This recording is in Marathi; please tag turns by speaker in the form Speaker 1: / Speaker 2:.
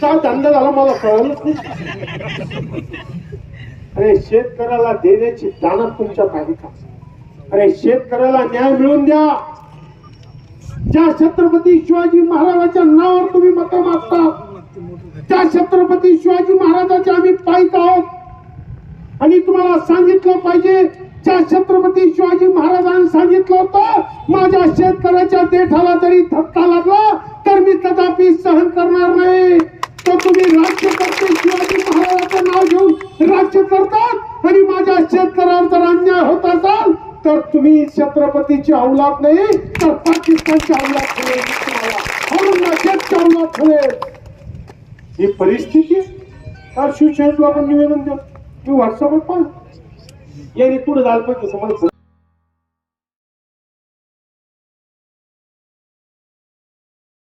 Speaker 1: काय धंदा झाला मला कळलं? अरे शेतकऱ्याला देण्याची जाणत तुमच्या आहे का? अरे शेतकऱ्याला न्याय मिळवून द्या. ज्या छत्रपती शिवाजी महाराजांच्या नावावर तुम्ही मत मागता त्या छत्रपती शिवाजी महाराजांचे आम्ही पाहित आहोत. आणि तुम्हाला सांगितलं पाहिजे ज्या छत्रपती शिवाजी महाराजांनी सांगितलं होतं माझ्या शेतकऱ्याच्या देठाला जरी धक्का लागला तर मी कदापि सहन करणार नाही. तुम्ही राज्यकर्ते शिवाजी महाराजांचं नाव घेऊन राज्य करतात आणि माझ्या शेतकऱ्यावर जर अन्याय होत असाल तर तुम्ही छत्रपतीची अवलाद नाही तर पाकिस्तानची अवलाद ठरेल तुम्हाला अवलाद ठरेल ही परिस्थिती आहे. आज शिवसेनेला आपण निवेदन देऊ मी व्हॉट्सअपवर पाहिलं याने पुढे झालं पाहिजे समज